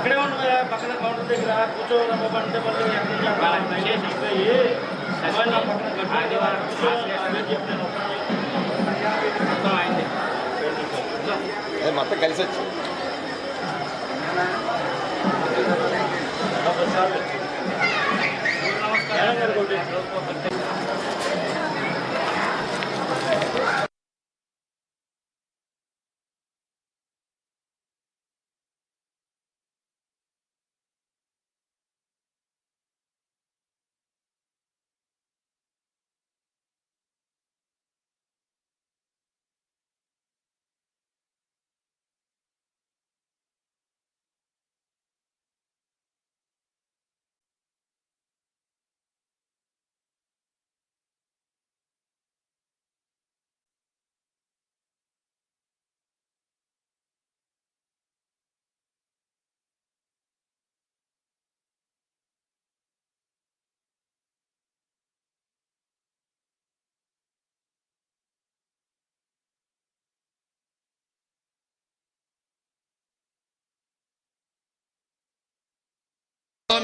అక్కడే ఉండదు పక్కన కౌంటర్ దగ్గర కూర్చోవడం అంటే అవన్నీ పక్కన. మొత్తం కలిసి వచ్చి మేడం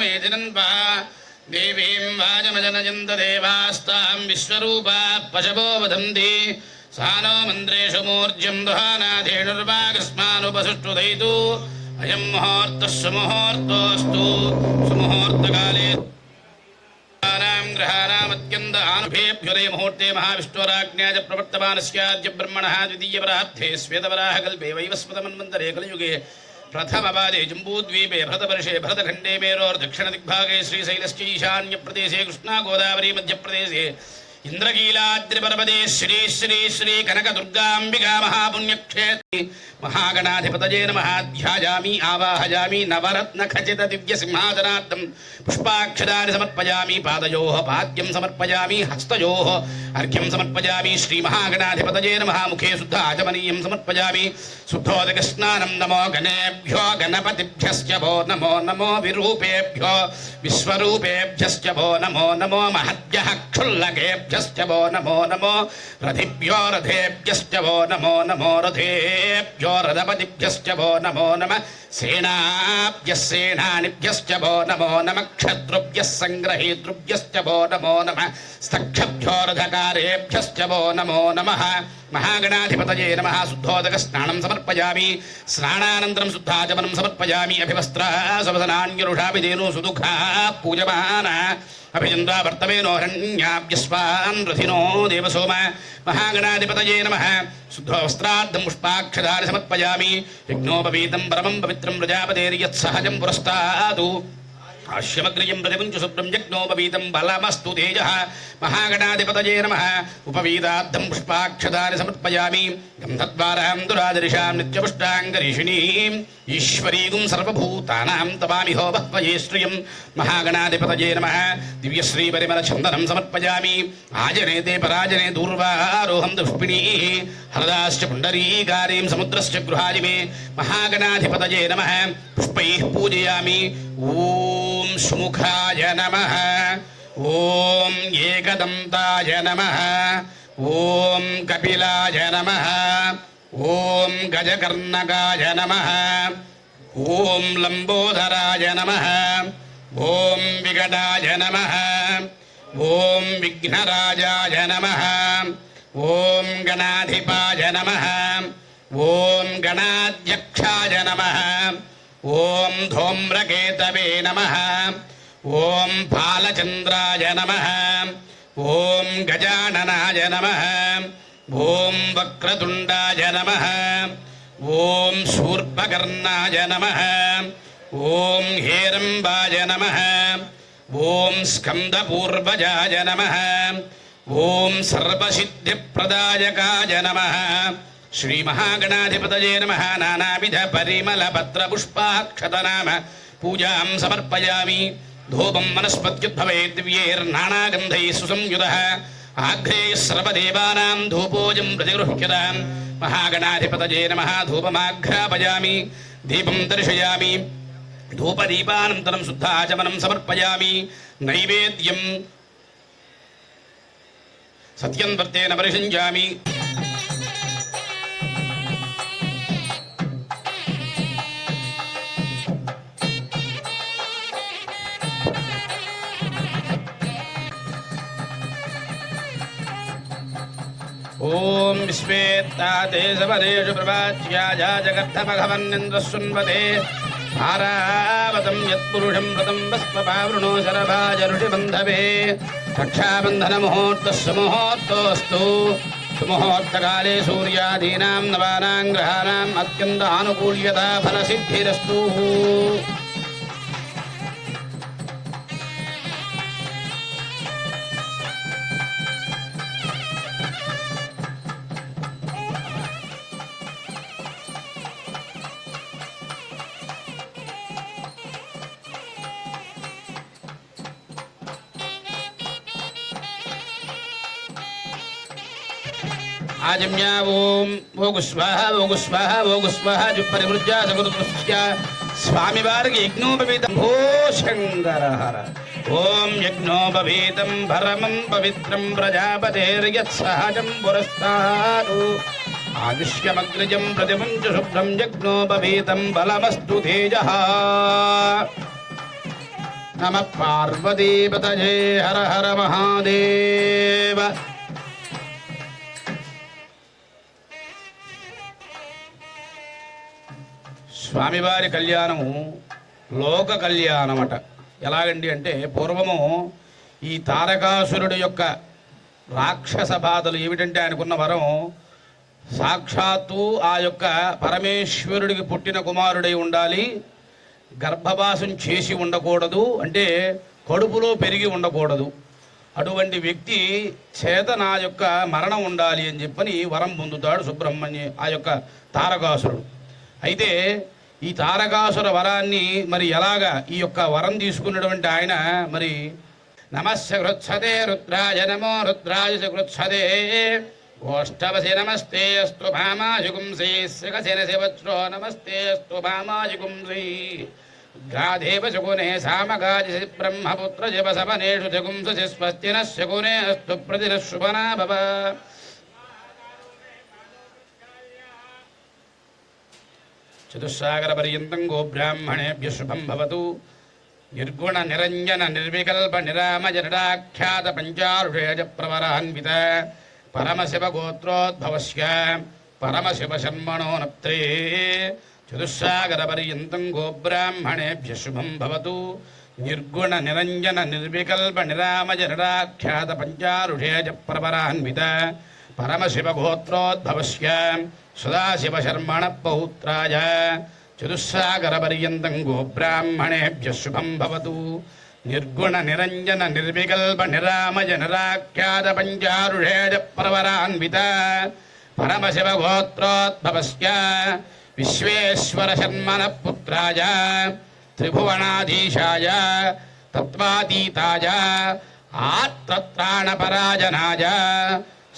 मेदिनन्वा देवीं वाजमजनजन्तदेवास्तां विश्वरूपा पशवो वदन्ति सा नो मन्त्रेषु मूर्जं दुहानाधेणुर्वागस्मानुपसुष्टुदयितु अयं मुहूर्तः सुमुहूर्तोऽस्तु सुमुहूर्तकाले ग्रहाणामत्यन्त आनुभेभ्युदयमुहूर्ते महाविष्णोराज्ञा च प्रवर्तमानस्याद्य ब्रह्मणः द्वितीयपराब्धे श्वेतवराः कल्पे वैवस्मतमन्वन्तरे कलयुगे प्रथमपादे जम्बूद्वीपे भरतवर्षे भरतखण्डे मेरोर्दक्षिणदिग्भागे श्रीशैलश्च ईशान्यप्रदेशे कृष्णागोदावरी मध्यप्रदेशे इन्द्रकीलाद्रिपर्वते श्री श्री श्री कनकदुर्गाम्बिका महापुण्यक्षेत्रे महागणाधिपतये नमः ध्यायामि आवाहयामि नवरत्नखचित दिव्यसिंहासनार्थं पुष्पाक्षदानि समर्पयामि पादयोः पाद्यं समर्पयामि हस्तयोः अर्घ्यं समर्पयामि श्रीमहागणाधिपतये नमः मुखे शुद्धाचमनीयं समर्पयामि शुद्धोदकस्नानं नमो गणेभ्यो गणपतिभ्यश्च वो नमो नमो विरूपेभ्यो विश्वरूपेभ्यश्च वो नमो नमो महद्भ्यः वो नमो नमो। रथिभ्यो रथेभ्यश्च वो नमो नमो। रथेभ्यो रथपतिभ्यश्च वो नमो नमः। सेनाभ्यः सेनानिभ्यश्च वो नमो नमः। क्षत्रुभ्यः सङ्ग्रहेतृभ्यश्च वो नमो नमः। स्तक्षभ्यो रथकारेभ्यश्च वो नमो नमः। महागणाधिपतये नमः। शुद्धोदकस्नानं समर्पयामि। स्नानानन्तरं शुद्धाचमनं समर्पयामि। अभिवस्त्रा सवसनान्यरुषापि धेनु सुदुःखा पूजमाना। अभिचन्द्रा वर्तमेनोरण्याभ्यस्वान् रथिनो देवसोम महागणाधिपतये नमः। शुद्धवस्त्रार्थं पुष्पाक्षदानि समर्पयामि। यज्ञोपवीतं परमं पवित्रं प्रजापतेर्यत्सहजं पुरस्तादु। आश्यमग्रियं प्रतिपुञ्च शुभ्रं यज्ञोपवीतं बलमस्तु तेजः। महागणाधिपतये नमः। उपवीताद्धं पुष्पाक्षदानि समर्पयामि। गन्धद्वारां दुरादर्शां नित्यपुष्टाङ्गरीषिणीम्। ईश्वरीगुं सर्वभूतानां तवामि हो बह्वये श्रियं महागणाधिपतये नमः दिव्यश्रीपरिमलचन्दनं समर्पयामि आजनेते पराजने दूर्वारोहं दुष्पिणीः हरदाश्च पुण्डरीकारीं समुद्रश्च गृहाजि मे महागणाधिपतये नमः पुष्पैः पूजयामि ॐ सुमुखाय नमः ॐ एकदन्ताय नमः ॐ कपिलाय नमः ॐ गजकर्णकाय नमः ॐ लम्बोदराय नमः ॐ विकटाय नमः ॐ विघ्नराजाय नमः ॐ गणाधिपाय नमः ॐ गणाध्यक्षाय नमः ॐ धूम्रकेतवे नमः ॐ फालचन्द्राय नमः ॐ गजाननाय नमः ॐ वक्रतुण्डाय नमः। ॐ शूर्पकर्णाय नमः। ॐ हेरम्बाय नमः। ॐ स्कन्दपूर्वजाय नमः। ॐ सर्वसिद्धिप्रदायकाय नमः। श्रीमहागणाधिपतये नमः। नानाविधपरिमलपत्रपुष्पाक्षतनाम पूजां समर्पयामि। धूपं वनस्पत्युद्भवेत् दिव्यैर्नानागन्धैः ఆగ్రేయ సర్వదేవానాం ధూపోజం ప్రతిగృహ్యతాం మహాగణాధిపతజే నమ ధూపమాఘ్రాపయామి దీపం దర్శయామి ధూపదీపానంతరం శుద్ధాచమనం సమర్పయామి నైవేద్యం సత్యం వర్తేన పరిషించామి ओम ॐ श्वेत्ताते समदेषु प्रवाच्याय जगत्थमघवन्निन्द्रशृण्वते आरावतं यत्पुरुषं व्रतं वस्मपावृणो शरभाजरुषिबन्धवे। रक्षाबन्धनमुहूर्तः सुमुहूर्तोऽस्तु सुमुहूर्तकाले सूर्यादीनां नवानां ग्रहाणाम् अत्यन्त आनुकूल्यता फलसिद्धिरस्तु। आजम्या ओम, भोग स्वाहा स्वामी वार्ग यज्ञोपवीतम ओम यज्ञोपवीतम भरमं पवित्रं प्रजापतेर्यत्सहजं पुरस्तादु आविष्यमग्रजं बलमस्तु तेजः। नमः पार्वतीपतये हर हर महादेव। స్వామివారి కళ్యాణము లోక కళ్యాణమట. ఎలాగండి అంటే పూర్వము ఈ తారకాసురుడు యొక్క రాక్షస బాధలు ఏమిటంటే ఆయనకున్న వరం సాక్షాత్తు ఆ యొక్క పరమేశ్వరుడికి పుట్టిన కుమారుడై ఉండాలి గర్భవాసం చేసి ఉండకూడదు అంటే కడుపులో పెరిగి ఉండకూడదు. అటువంటి వ్యక్తి చేత నా యొక్క మరణం ఉండాలి అని చెప్పని వరం పొందుతాడు సుబ్రహ్మణ్య ఆ యొక్క తారకాసురుడు. అయితే ఈ తారకాసుర వరాన్ని మరి ఎలాగా ఈ యొక్క వరం తీసుకున్నటువంటి ఆయన మరి నమస్య కృత్సతే రుద్రాయ నమో రుద్రాయ చ కృత్సతే. గోష్టవసి నమస్తే అస్తు భామాయుగుంసీ శిఖసిన శివచ్రో నమస్తే అస్తు భామాయుగుంసీ గాధేవ శకునే సామగాజి బ్రహ్మపుత్ర జప సపనేషు జగుంససి స్వస్తిన శకునే అస్తు ప్రతిన శుభనా భవ చతుస్సాగరపర్యంతం గోబ్రాహ్మణేభ్య శుభం భవతు నిర్గుణ నిరంజన నిర్వికల్ప నిరామ జనడాఖ్యాత పంచారుషేజ ప్రవరాన్విత పరమశివ గోత్రోద్భవస్య పరమశివ శర్మణో నప్త్రే చతుస్సాగరపర్యంతం గోబ్రాహ్మణేభ్య శుభం భవతు నిర్గుణ నిరంజన నిర్వికల్ప నిరామ జనడాఖ్యాత పంచారుషేజ ప్రవరాన్విత పరమశివ గోత్రోద్భవస్య సదాశివశర్మణ పౌత్రాయ చతుస్సాగరపర్యంతం గోబ్రాహ్మణేభ్య శుభం భవతు నిర్గుణ నిరంజన నిర్వికల్ప నిరామయ నిరాఖ్యాత పంచారుషేజ ప్రవరాన్విత పరమశివ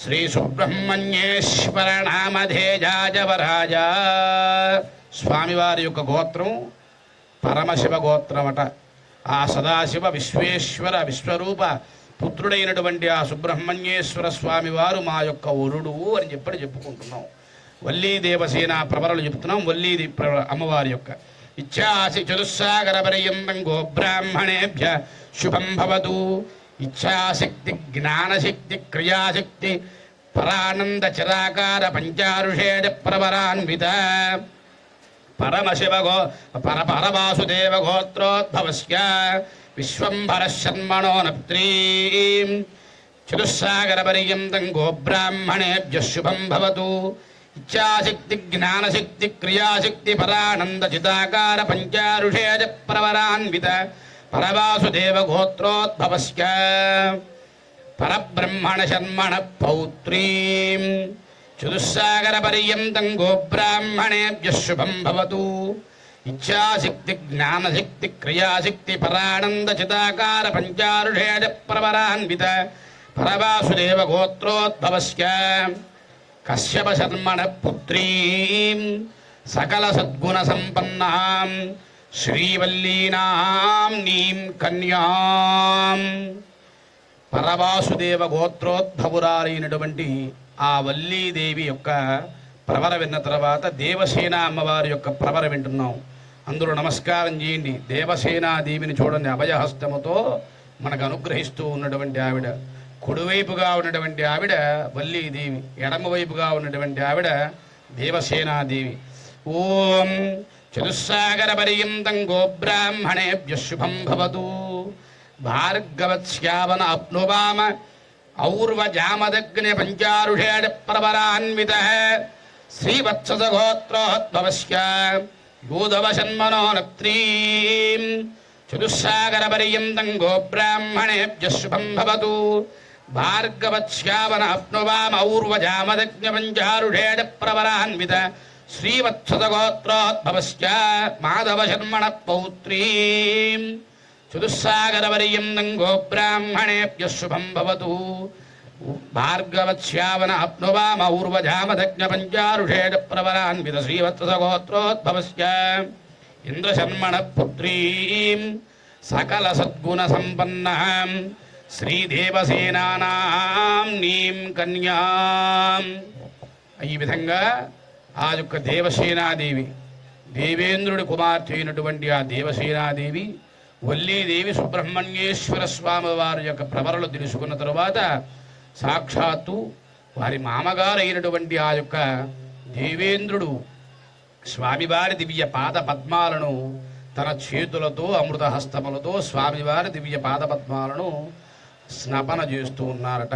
శ్రీ సుబ్రహ్మణ్యేశ్వర నామధేజాజవరాజ స్వామివారి యొక్క గోత్రం పరమశివ గోత్రమట. ఆ సదాశివ విశ్వేశ్వర విశ్వరూప పుత్రుడైనటువంటి ఆ సుబ్రహ్మణ్యేశ్వర స్వామివారు మా యొక్క వరుడు అని చెప్పని చెప్పుకుంటున్నాం. వల్లీ దేవసేన ప్రవరలు చెప్తున్నాం వల్లీ అమ్మవారి యొక్క. ఇచ్చాసి చతుస్సాగర పర్యంతం గోబ్రాహ్మణేభ్య శుభం భవతు. ఇచ్ఛాశక్తి జ్ఞానశక్తి క్రియాశక్తి పరానంద చిరాకార పంచారుషేణ ప్రవరాన్విత. పరమశివ గో పర పరవాసుదేవ గోత్రోద్భవస్య విశ్వంభర శర్మణో నప్త్రీం. చతుస్సాగర పర్యంతం గోబ్రాహ్మణేభ్య శుభం భవతు. ఇచ్ఛాశక్తి జ్ఞానశక్తి క్రియాశక్తి పరానంద చిదాకార పంచారుషేజ ప్రవరాన్విత. పరవాసుదేవగోత్రోద్భవస్ పరబ్రహ్మణ శర్మణ పౌత్రీం చతుస్సాగర పర్యంతం గోబ్రాహ్మణేభ్య శుభం భవతు ఇచ్ఛాశక్తి జ్ఞానశక్తి క్రియాశక్తి పరానంద చితాకార పంచారుషేజ ప్రవరాన్విత పరవాసుదేవ గోత్రోద్భవస్య కశ్యప శర్మణ పుత్రీం సకల సద్గుణ సంపన్నాం శ్రీవల్లీనాం నీం కన్యాం పరవాసుదేవ గోత్రోద్భవురాలైనటువంటి ఆ వల్లీదేవి యొక్క ప్రవర విన్న తర్వాత దేవసేన అమ్మవారి యొక్క ప్రవర వింటున్నాం. అందరూ నమస్కారం చేయండి. దేవసేనా దేవిని చూడండి అభయహస్తముతో మనకు అనుగ్రహిస్తూ ఉన్నటువంటి ఆవిడ. కుడివైపుగా ఉన్నటువంటి ఆవిడ వల్లీదేవి ఎడమవైపుగా ఉన్నటువంటి ఆవిడ దేవసేనాదేవి ఓం చతుస్సాగర పర్యంతం గోబ్రాహ్మణేభ్య శుభం భవతు భార్గవత్స్యావన అప్నువామ ఔర్వజామదగ్ని పంచారుషేణ ప్రవరాన్విత శ్రీవత్సగోత్రోద్భవస్య యూదవశన్మనోనత్రీం చతుస్సాగర పర్యంతం గోబ్రాహ్మణేభ్య శుభం భవతు భార్గవత్స్యావన అప్నువామ ఔర్వజామదగ్ని పంచారుషేణ ప్రవరాన్విత శ్రీవత్సగోత్రోద్భవస్య మాధవశర్మణ పౌత్రీం చతుస్సాగరవర్యందం గోబ్రాహ్మణేభ్య శుభం భవతు భార్గవత్స్యావన అప్నువామ ఊర్వజామదగ్న పంచారుషేణ ప్రవరాన్విత శ్రీవత్సగోత్రోద్భవశ్చ ఇంద్రశర్మణ పుత్రీం సకల సద్గుణ సంపన్న శ్రీదేవసేనానాం నీం కన్యాం ఈ విధంగా ఆ యొక్క దేవసేనాదేవి దేవేంద్రుడి కుమార్తె అయినటువంటి ఆ దేవసేనాదేవి వల్లీదేవి సుబ్రహ్మణ్యేశ్వర స్వామి వారి యొక్క ప్రవరలు తెలుసుకున్న తరువాత సాక్షాత్తు వారి మామగారు అయినటువంటి ఆ యొక్క దేవేంద్రుడు స్వామివారి దివ్య పాద పద్మాలను తన చేతులతో అమృత హస్తములతో స్వామివారి దివ్య పాద పద్మాలను స్నపన చేస్తూ ఉన్నారట.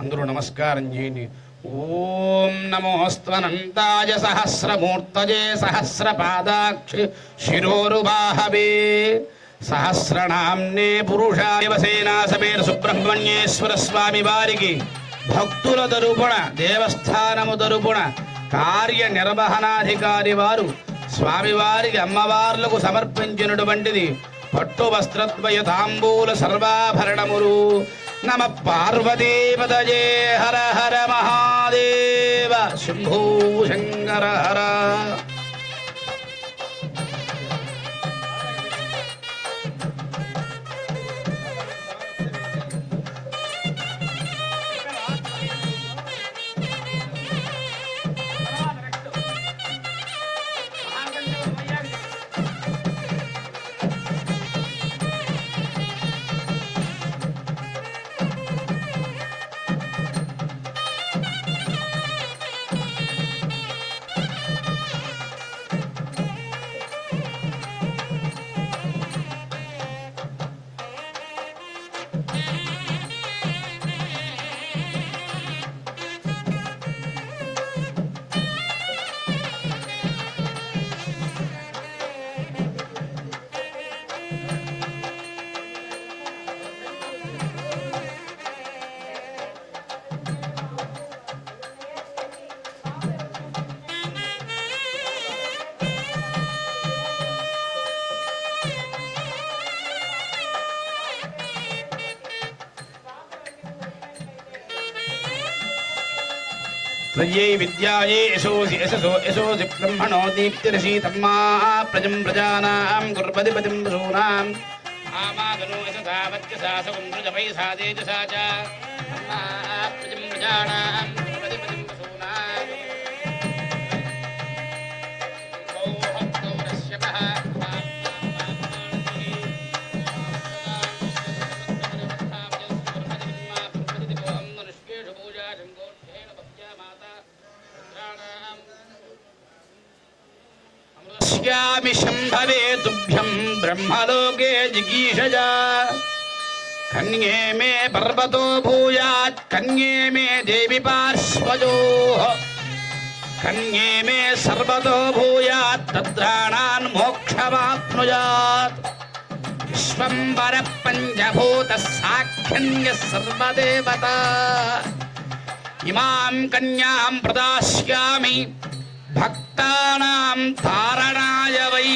అందరూ నమస్కారం చేయండి. ఓం నమోస్త్వనంతాయ సహస్రమూర్తజే సహస్రపాదాక్షి శిరోరుబాహవే సహస్రనామ్నే పురుషాయవసేనా సమేత సుబ్రహ్మణ్యేశ్వర స్వామి వారికి భక్తుల తరపున దేవస్థానము తరపున కార్య నిర్వహణాధికారి వారు స్వామివారికి అమ్మవార్లకు సమర్పించినటువంటిది పట్టు వస్త్రద్వయ తాంబూల సర్వాభరణములు। నమ పార్వతీపదయే హర హర మహాదేవ శంభో శంకర హర త్రయ్యై విద్యాయే యశోసి యశసో యశోసి బ్రహ్మణో దీప్తిరసీతమ్మా ప్రజం ప్రజానాం గుర్పదిపతిం వసూనాం ఆమాగనో యశసా వత్యసా సగుంద్రుజపై సా తేజసా చ. ప్రజం ప్రజానాం. पश्यामि शम्भवे तुभ्यम् ब्रह्मलोके जिगीषजा। कन्ये मे पर्वतो भूयात्, कन्ये मे देवी पार्श्वजोः। कन्ये मे सर्वतो भूयात् तत्राणान् मोक्षमाप्नुयात्। विश्वम्बरः पंचभूत साक्षन्यः सर्वदेवता। इमां कन्यां प्रदास्यामि भक्त பக்தானாம் தாரணாயவை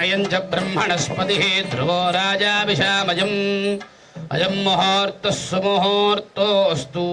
అయం చ బ్రహ్మణస్పతి ధ్రువో రాజా విశామయం అయం ముహూర్త సుముహూర్తోస్తు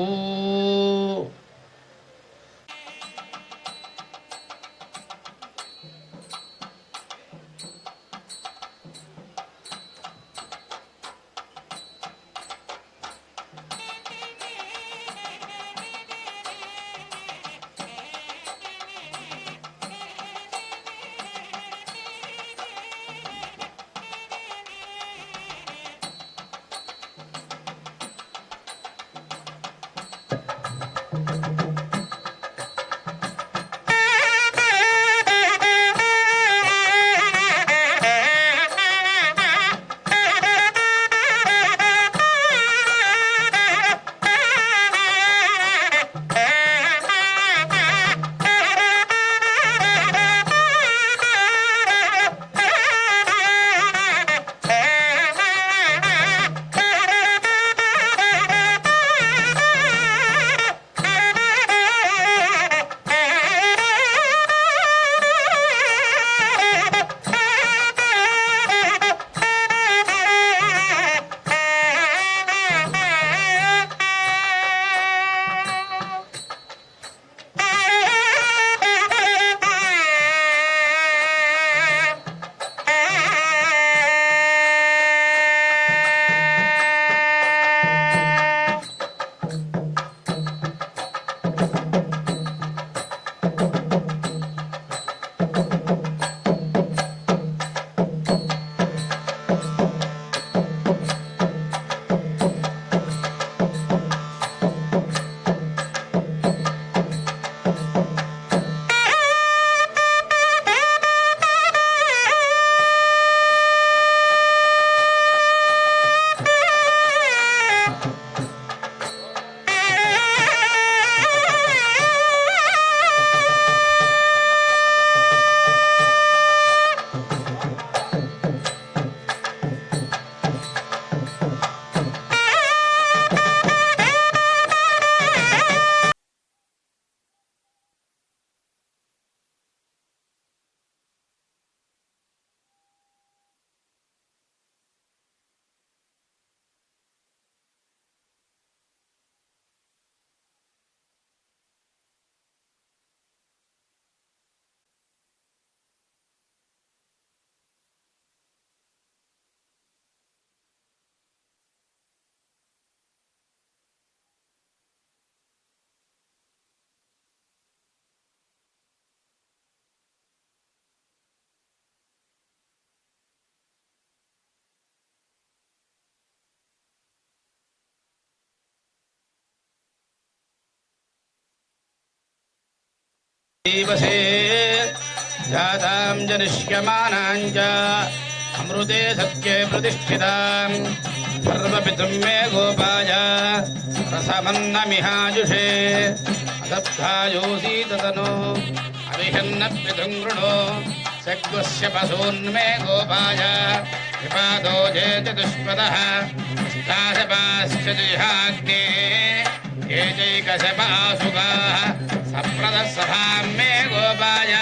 जातां जनिष्यमानां च अमृते सत्ये प्रतिष्ठितां सर्वपितुं मे गोपाय रसमन्नमिहाजुषे अदत्तायोऽसि तदनु अविषन्नपितुं कृणो सग्वस्य पशून्मे गोपाय विपादो जेति दुष्पदः जिहाग्ने ये चैकशपासुगाः सप्रदसभां मे गोपाय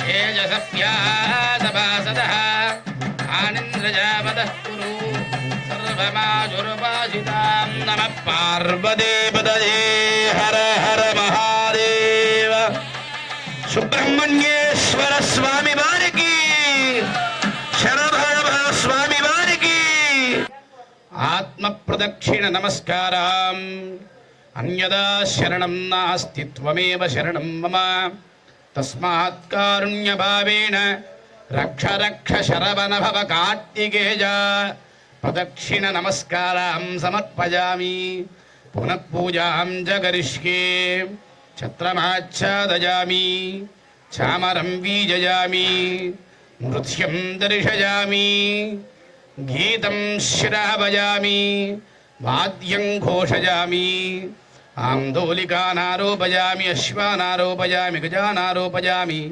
तेजसप्याः सभासदः आनिन्द्रजापदः कुरु सर्वमाजुरुपासितां नमः पार्वतीपदये हर हर महादेव సుబ్రహ్మణ్యేశ్వర స్వామి వారికి శరభర స్వామి వారికి ఆత్మ ప్రదక్షిణ నమస్కారం అన్యదా శరణం నాస్తి త్వమేవ శరణం మమ तस्मात्कारुण्यभावेन रक्ष रक्ष शरवन शरवनभव कार्तिकेय प्रदक्षिणनमस्कारां समर्पयामि। पुनः पूजा जगरिष्ये करिष्ये छत्रमाच्छादयामि क्षामरं बीजयामि नृत्यं दर्शयामि, गीतं श्रावयामि, वाद्यं घोषयामि శ్రావయామి వాద్యం ఘోషయామి ఆందోళికానారోపయామి అశ్వానారోపయామి గజానారోపయామి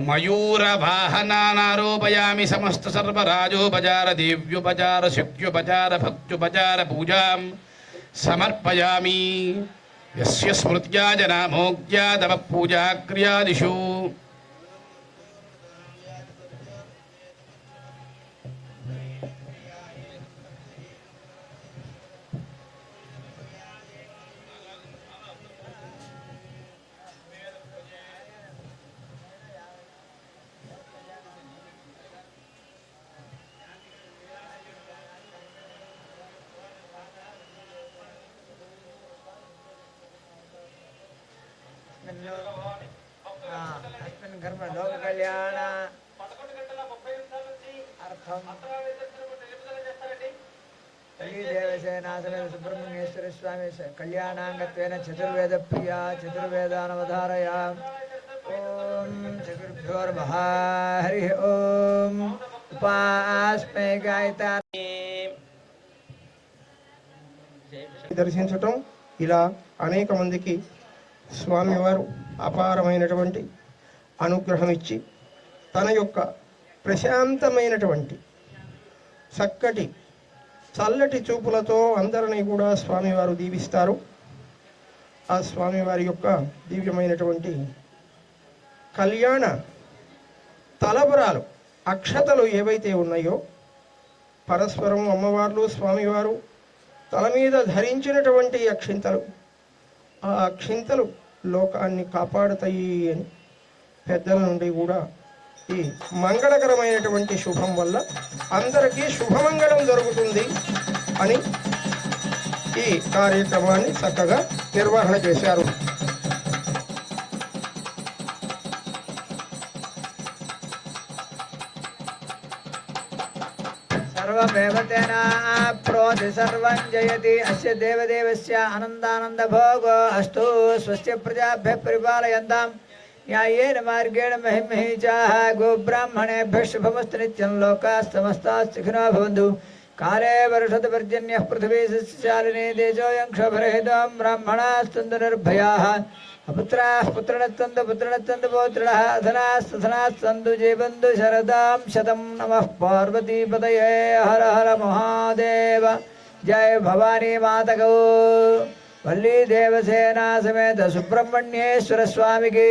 మయూరవాహనానారోపయామి సమస్త సర్వరాజోపచార దేవ్యుపచార శక్త్యుపచార భక్త్యుపచార పూజాం సమర్పయామి యస్య స్మృత్యా జనామోగ్యా తవ పూజాక్రియాదిషు కర్మ లోక కళ్యాణ అర్థం. తల్లి సుబ్రహ్మణ్యేశ్వర స్వామి కళ్యాణాంగత్వేన చతుర్వేద ప్రియ చతుర్వేదానవధారయ. ఓం చతుర్భ్యో హరి ఓం. ఉపాస్మే గాయతా దర్శించటం ఇలా అనేక మందికి స్వామివారు అపారమైనటువంటి అనుగ్రహం ఇచ్చి తన యొక్క ప్రశాంతమైనటువంటి చక్కటి చల్లటి చూపులతో అందరినీ కూడా స్వామివారు దీవిస్తారు. ఆ స్వామివారి యొక్క దివ్యమైనటువంటి కళ్యాణ తలబరాలు అక్షతలు ఏవైతే ఉన్నాయో పరస్పరం అమ్మవార్లు స్వామివారు తల మీద ధరించినటువంటి అక్షింతలు ఆ అక్షింతలు లోకాన్ని కాపాడుతాయి అని పెద్దల నుండి కూడా ఈ మంగళకరమైనటువంటి శుభం వల్ల అందరికీ శుభమంగళం జరుగుతుంది అని ఈ కార్యక్రమాన్ని చక్కగా నిర్వహణ చేశారు. సర్వమేవ తేన ప్రోతి సర్వం జయతి. అస్య దేవదేవస్య ఆనందానందభోగో అస్తు. స్వస్య ప్రజాభ్య పరిపాలయంతాం. न्यायेन मार्गेण महिमहीजाः गोब्राह्मणेभ्यश्भमस्तु नित्यं लोकाः समस्ताः सुखिनो भवन्तु काले वर्षद्पर्जन्यः पृथिवी सस्यशालिनी तेजोऽयं क्षभरहितं ब्राह्मणास्तन्दुर्भयाः अपुत्राः पुत्रणस्तन्तु पुत्रणस्तन्तु पौत्रिणः अधनास्तधनास्तन्तु जीवन्तु शरदां शतं नमः पार्वतीपतये हर हर महादेव जय भवानी मातकौ వల్లీ దేవసేనా సమేత సుబ్రహ్మణ్యేశ్వర స్వామికి.